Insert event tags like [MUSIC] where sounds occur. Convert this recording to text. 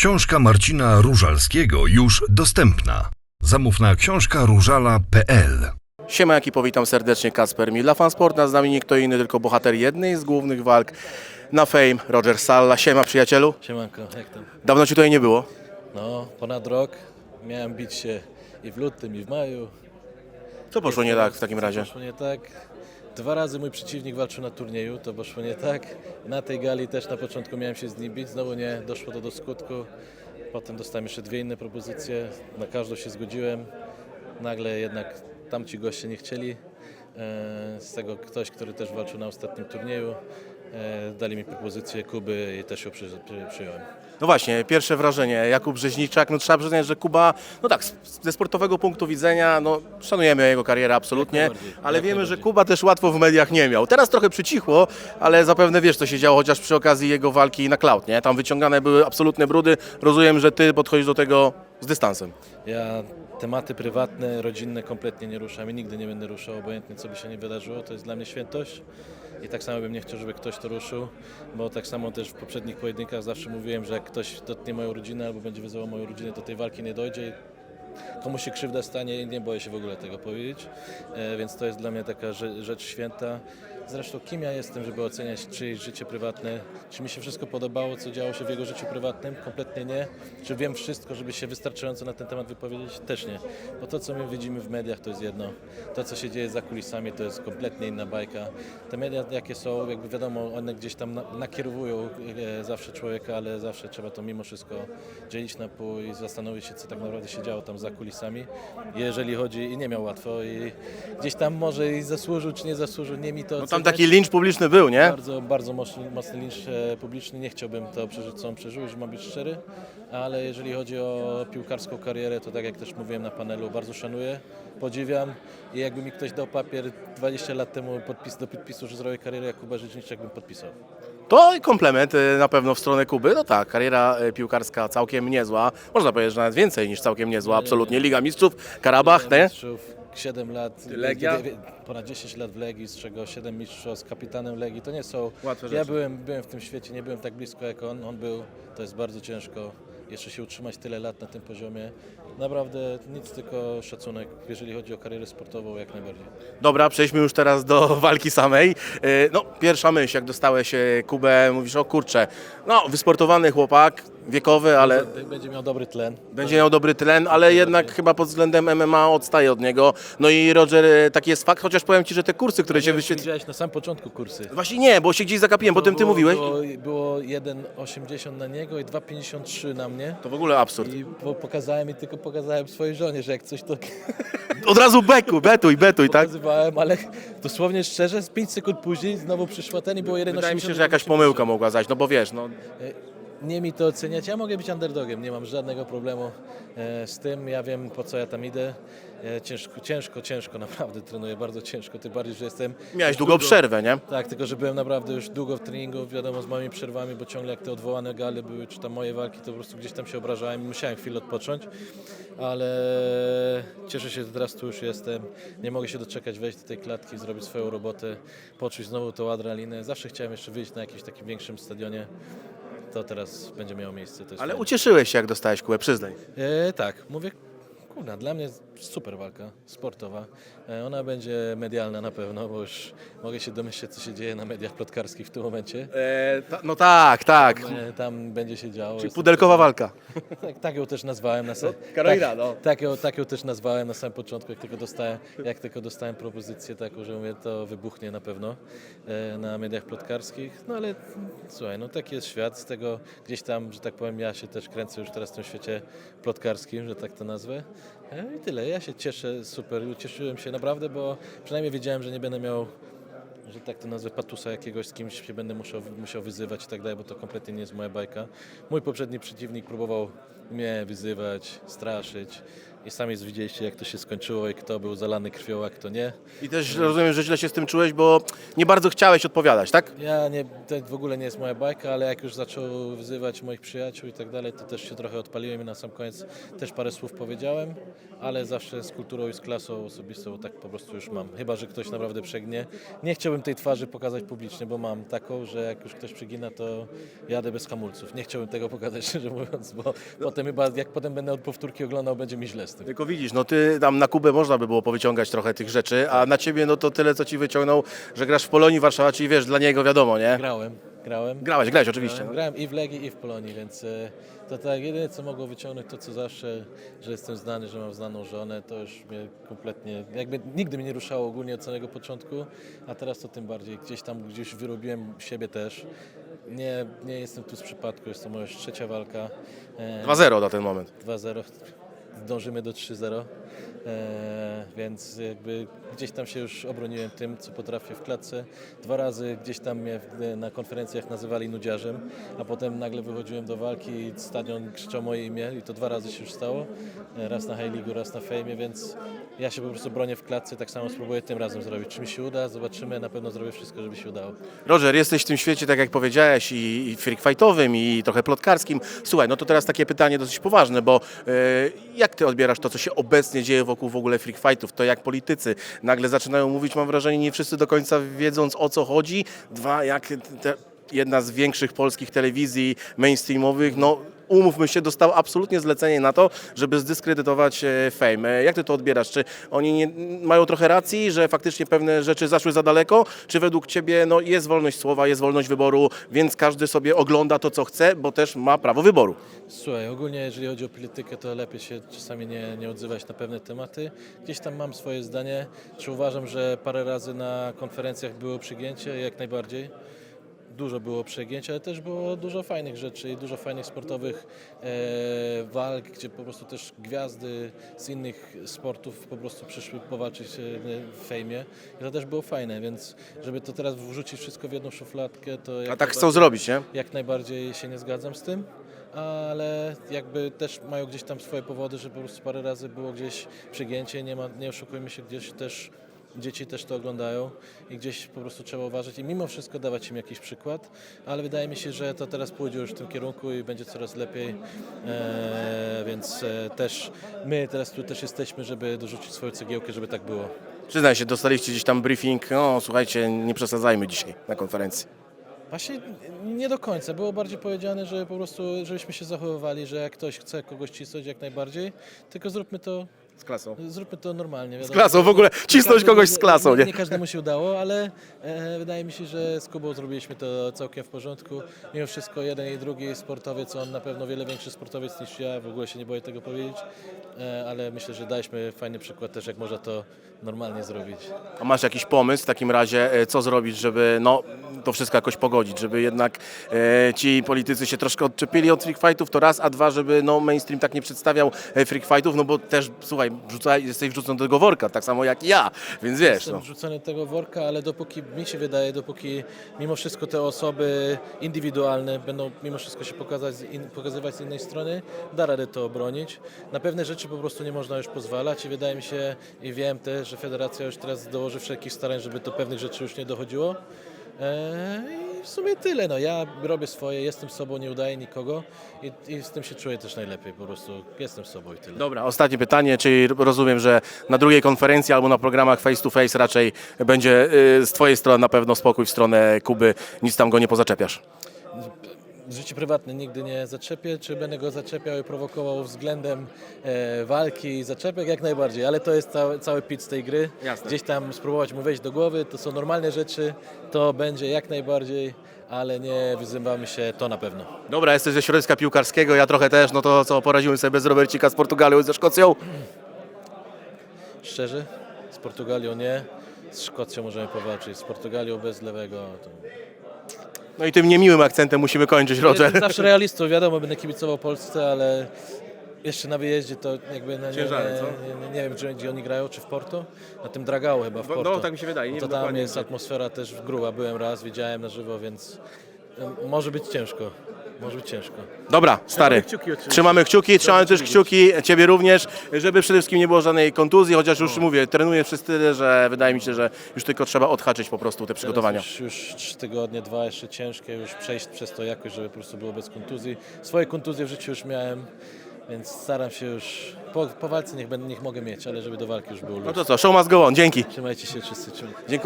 Książka Marcina Różalskiego już dostępna. Zamów na książkaróżala.pl Siema, jaki powitam serdecznie Kasper Mila, fan sport, a z nami nie kto inny, tylko bohater jednej z głównych walk na Fame, Roger Salla. Siema przyjacielu, Siemanko, jak tam? dawno Ci tutaj nie było. No, ponad rok. Miałem bić się i w lutym, i w maju. Co poszło nie tak w takim razie? Poszło nie tak. Dwa razy mój przeciwnik walczył na turnieju, to poszło nie tak. Na tej gali też na początku miałem się z nim bić, znowu nie, doszło to do skutku. Potem dostałem jeszcze dwie inne propozycje, na każdą się zgodziłem. Nagle jednak tamci goście nie chcieli. E, Z tego ktoś, który też walczył na ostatnim turnieju, dali mi propozycję Kuby i też ją przy, przy, przyjąłem. No właśnie, pierwsze wrażenie, Jakub Brzeźniczak, no trzeba przyznać, że Kuba, no tak, z- ze sportowego punktu widzenia, no szanujemy jego karierę absolutnie, najbardziej, ale jak wiemy, że najbardziej. Kuba też łatwo w mediach nie miał. Teraz trochę przycichło, ale zapewne wiesz, co się działo chociaż przy okazji jego walki na Cloud, nie? Tam wyciągane były absolutne brudy, rozumiem, że Ty podchodzisz do tego z dystansem. Ja tematy prywatne, rodzinne kompletnie nie ruszam i nigdy nie będę ruszał, obojętnie co by się nie wydarzyło, to jest dla mnie świętość. I tak samo bym nie chciał, żeby ktoś to ruszył, bo tak samo też w poprzednich pojedynkach zawsze mówiłem, że jak ktoś dotknie moją rodzinę albo będzie wyzywał moją rodzinę, do tej walki nie dojdzie. Komuś się krzywda stanie nie boję się w ogóle tego powiedzieć, e, więc to jest dla mnie taka rze- rzecz święta. Zresztą kim ja jestem, żeby oceniać czyjeś życie prywatne? Czy mi się wszystko podobało, co działo się w jego życiu prywatnym? Kompletnie nie. Czy wiem wszystko, żeby się wystarczająco na ten temat wypowiedzieć? Też nie. Bo to, co my widzimy w mediach, to jest jedno. To, co się dzieje za kulisami, to jest kompletnie inna bajka. Te media, jakie są, jakby wiadomo, one gdzieś tam na- nakierowują e, zawsze człowieka, ale zawsze trzeba to mimo wszystko dzielić na pół i zastanowić się, co tak naprawdę się działo tam za kulisami. Jeżeli chodzi, i nie miał łatwo, i gdzieś tam może i zasłużył, czy nie zasłużył, nie mi to No tam taki lincz publiczny był, nie? Bardzo, bardzo mocny, mocny lincz e, publiczny. Nie chciałbym to przeżyć, co on przeżył, że mam być szczery, ale jeżeli chodzi o piłkarską karierę, to tak jak też mówiłem na panelu, bardzo szanuję, podziwiam i jakby mi ktoś dał papier 20 lat temu podpis do podpisu, że zrobię karierę jak Kuba Rzeczniczek, bym podpisał. To komplement y, na pewno w stronę Kuby. No tak, kariera y, piłkarska całkiem niezła. Można powiedzieć, że nawet więcej niż całkiem niezła. Absolutnie. Liga Mistrzów, Karabach, nie? Mistrzów, 7 lat, Legia? ponad 10 lat w Legii, z czego 7 mistrzostw z kapitanem Legii. To nie są... Łatwe ja rzeczy. byłem, byłem w tym świecie, nie byłem tak blisko jak on. On był, to jest bardzo ciężko. Jeszcze się utrzymać tyle lat na tym poziomie. Naprawdę nic, tylko szacunek, jeżeli chodzi o karierę sportową, jak najbardziej. Dobra, przejdźmy już teraz do [LAUGHS] walki samej. Y, No, pierwsza myśl, jak dostałeś y, Kubę, mówisz, o kurczę, no, wysportowany chłopak, wiekowy, ale Będzie miał dobry tlen. będzie miał dobry tlen, ale jednak chyba pod względem MMA odstaje od niego. No i Roger, y, taki jest fakt, chociaż powiem Ci, że te kursy, które się Się wyświetliły... widziałeś na samym początku kursy. Właśnie nie, bo się gdzieś zagapiłem, potem Ty Było- mówiłeś. Było, było 1,80 na niego i 2,53 na mnie. To w ogóle absurd. I po, pokazałem i tylko pokazałem swojej żonie, że jak coś to Od razu beku, betuj, betuj, tak? pokazywałem, ale dosłownie szczerze, z 5 sekund później znowu przyszła ten i było 1,80. Wydaje mi się, że jakaś pomyłka mogła zajść, no bo wiesz, no Nie mi to oceniać, ja mogę być underdogiem, nie mam żadnego problemu e, z tym, ja wiem po co ja tam idę. E, Ciężko, ciężko, ciężko, [LAUGHS] naprawdę trenuję bardzo ciężko, tym bardziej, że jestem... miałeś długą przerwę, nie? Tak, tylko że byłem naprawdę już długo w treningu, wiadomo, z moimi przerwami, bo ciągle jak te odwołane gali były, czy tam moje walki, to po prostu gdzieś tam się obrażałem i musiałem chwilę odpocząć, ale cieszę się, że teraz tu już jestem, nie mogę się doczekać wejść do tej klatki, zrobić swoją robotę, poczuć znowu tą adrenalinę. Zawsze chciałem jeszcze wyjść na jakimś takim większym stadionie, to teraz będzie miało miejsce. To jest Ale fajne. ucieszyłeś się, jak dostałeś kółę, przyznaj. E, tak, mówię, kurna, dla mnie super walka, sportowa. E, ona będzie medialna na pewno, bo już mogę się domyśleć, co się dzieje na mediach plotkarskich w tym momencie. E, ta, no tak, tak. E, tam będzie się działo. Czyli pudelkowa walka. [LAUGHS] tak, tak ją też nazwałem na samym Karolina, tak, no. tak, ją, tak ją też nazwałem na samym początku, jak tylko dostałem, jak tylko dostałem propozycję taką, że mówię, to wybuchnie na pewno e, na mediach plotkarskich. No ale mm, słuchaj, no taki jest świat, z tego gdzieś tam, że tak powiem, ja się też kręcę już teraz w tym świecie plotkarskim, że tak to nazwę. E, I tyle, ja się cieszę, super, ucieszyłem się naprawdę, bo przynajmniej wiedziałem, że nie będę miał że tak to nazwę, patusa jakiegoś, z kimś się będę musiał, musiał wyzywać i tak dalej, bo to kompletnie nie jest moja bajka. Mój poprzedni przeciwnik próbował mnie wyzywać, straszyć. I sami widzieliście, jak to się skończyło i kto był zalany krwią, a kto nie. I też rozumiem, że źle się z tym czułeś, bo nie bardzo chciałeś odpowiadać, tak? Ja nie, to w ogóle nie jest moja bajka, ale jak już zaczął wyzywać moich przyjaciół i tak dalej, to też się trochę odpaliłem i na sam koniec też parę słów powiedziałem, ale zawsze z kulturą i z klasą osobistą tak po prostu już mam. Chyba, że ktoś naprawdę przegnie. Nie chciałbym tej twarzy pokazać publicznie, bo mam taką, że jak już ktoś przegina, to jadę bez hamulców. Nie chciałbym tego [LAUGHS] pokazać, szczerze mówiąc, bo potem chyba, jak potem będę od powtórki oglądał, będzie mi źle z tym. Tylko widzisz, no ty tam na Kubę można by było powyciągać trochę tych rzeczy, a na ciebie no to tyle, co ci wyciągnął, że grasz w Polonii Warszawa, czyli wiesz, dla niego wiadomo, nie? Grałem, grałem. Grałeś, grałeś oczywiście. Grałem, grałem i w Legii, i w Polonii, więc e, to tak jedyne co mogło wyciągnąć to co zawsze, że jestem znany, że mam znaną żonę, to już mnie kompletnie, jakby nigdy mnie nie ruszało ogólnie od samego początku, a teraz to tym bardziej. Gdzieś tam gdzieś wyrobiłem siebie też. Nie, nie jestem tu z przypadku, jest to moja już trzecia walka. E, 2-0 na ten moment. 2-0, dążymy do 3-0, e, więc jakby gdzieś tam się już obroniłem tym, co potrafię w klatce. Dwa razy gdzieś tam mnie w- na konferencjach nazywali nudziarzem, a potem nagle wychodziłem do walki i stadion krzyczał moje imię i to dwa razy się już stało. E, Raz na High League, raz na Fejmie, więc ja się po prostu bronię w klatce, tak samo spróbuję tym razem zrobić. Czy mi się uda? Zobaczymy, na pewno zrobię wszystko, żeby się udało. Roger, jesteś w tym świecie, tak jak powiedziałeś, i, i freak fightowym, i trochę plotkarskim. Słuchaj, no to teraz takie pytanie dosyć poważne, bo e, jak ty odbierasz to, co się obecnie dzieje wokół w ogóle freak fightów? To jak politycy nagle zaczynają mówić, mam wrażenie, nie wszyscy do końca wiedząc o co chodzi. Dwa, jak te, jedna z większych polskich telewizji mainstreamowych, no umówmy się, dostał absolutnie zlecenie na to, żeby zdyskredytować e, Fame. E, Jak ty to odbierasz? Czy oni nie, mają trochę racji, że faktycznie pewne rzeczy zaszły za daleko? Czy według ciebie no, jest wolność słowa, jest wolność wyboru, więc każdy sobie ogląda to, co chce, bo też ma prawo wyboru? Słuchaj, ogólnie jeżeli chodzi o politykę, to lepiej się czasami nie, nie odzywać na pewne tematy. Gdzieś tam mam swoje zdanie. Czy uważam, że parę razy na konferencjach było przygięcie? Jak najbardziej. Dużo było przegięć, ale też było dużo fajnych rzeczy i dużo fajnych sportowych e, walk, gdzie po prostu też gwiazdy z innych sportów po prostu przyszły powalczyć e, w fejmie. I to też było fajne, więc żeby to teraz wrzucić wszystko w jedną szufladkę, to... A tak chcą zrobić, nie? jak najbardziej się nie zgadzam z tym, ale jakby też mają gdzieś tam swoje powody, że po prostu parę razy było gdzieś przegięcie, nie, ma, nie oszukujmy się, gdzieś też dzieci też to oglądają i gdzieś po prostu trzeba uważać i mimo wszystko dawać im jakiś przykład, ale wydaje mi się, że to teraz pójdzie już w tym kierunku i będzie coraz lepiej, e, więc e, też my teraz tu też jesteśmy, żeby dorzucić swoją cegiełkę, żeby tak było. Przyznaj się, dostaliście gdzieś tam briefing, no słuchajcie, nie przesadzajmy dzisiaj na konferencji. Właśnie nie do końca. Było bardziej powiedziane, że po prostu, żebyśmy się zachowywali, że jak ktoś chce kogoś cisnąć jak najbardziej, tylko zróbmy to, Z klasą. zróbmy to normalnie. Z Wiadomo, klasą w ogóle, cisnąć każdy- kogoś z klasą, nie? Nie każdemu się udało, ale e, wydaje mi się, że z Kubą zrobiliśmy to całkiem w porządku. Mimo wszystko jeden i drugi sportowiec, on na pewno wiele większy sportowiec niż ja, w ogóle się nie boję tego powiedzieć, e, ale myślę, że daliśmy fajny przykład też, jak można to normalnie zrobić. A masz jakiś pomysł w takim razie, e, co zrobić, żeby no, to wszystko jakoś pogodzić, żeby jednak e, ci politycy się troszkę odczepili od freak fightów, to raz, a dwa, żeby no, mainstream tak nie przedstawiał e, freak fightów, no bo też, słuchaj, wrzucaj, jesteś wrzucony do tego worka, tak samo jak i ja, więc wiesz, Jestem no. wrzucony do tego worka, ale dopóki mi się wydaje, dopóki mimo wszystko te osoby indywidualne będą mimo wszystko się pokazać, in, pokazywać z innej strony, da radę to obronić. Na pewne rzeczy po prostu nie można już pozwalać i wydaje mi się i wiem też, że federacja już teraz dołoży wszelkich starań, żeby do pewnych rzeczy już nie dochodziło. Eee, W sumie tyle. No, ja robię swoje, jestem sobą, nie udaję nikogo i, i z tym się czuję też najlepiej. Po prostu jestem sobą i tyle. Dobra, ostatnie pytanie, czyli rozumiem, że na drugiej konferencji albo na programach face to face raczej będzie y, z twojej strony na pewno spokój w stronę Kuby, nic tam go nie pozaczepiasz. Życie prywatne nigdy nie zaczepię, czy będę go zaczepiał i prowokował względem e, walki i zaczepek jak najbardziej, ale to jest cały, cały pit z tej gry. Jasne. Gdzieś tam spróbować mu wejść do głowy, to są normalne rzeczy, to będzie jak najbardziej, ale nie wyzywamy się, to na pewno. Dobra, jesteś ze środowiska piłkarskiego, ja trochę też, no to co, poradziłem sobie bez Robercika z Portugalią i ze Szkocją? Szczerze, z Portugalią nie, z Szkocją możemy powalczyć, z Portugalią bez lewego. To... No i tym niemiłym akcentem musimy kończyć, Roger. Jestem zawsze realistą, wiadomo, będę kibicował Polsce, ale jeszcze na wyjeździe to jakby no, nie, Ciężary, co? nie, nie, nie wiem, gdzie, gdzie oni grają, czy w Porto? Na tym Dragao chyba w No, Porto. tak mi się wydaje, nie to wiem tam dokładnie jest gdzie. atmosfera też gruba, byłem raz, widziałem na żywo, więc Może być ciężko. Może być ciężko. Dobra, stary. kciuki oczywiście. Trzymamy kciuki, trzymamy też kciuki, ciebie również, żeby przede wszystkim nie było żadnej kontuzji, chociaż już mówię, trenuję przez tyle, że wydaje mi się, że już tylko trzeba odhaczyć po prostu te przygotowania. Teraz Już, już trzy tygodnie, dwa jeszcze ciężkie, już przejść przez to jakoś, żeby po prostu było bez kontuzji. Swoje kontuzje w życiu już miałem, więc staram się już, po, po walce niech, będę, niech mogę mieć, ale żeby do walki już było No to co, show must go on, dzięki. Trzymajcie się wszyscy. Trzymajcie. Dziękuję.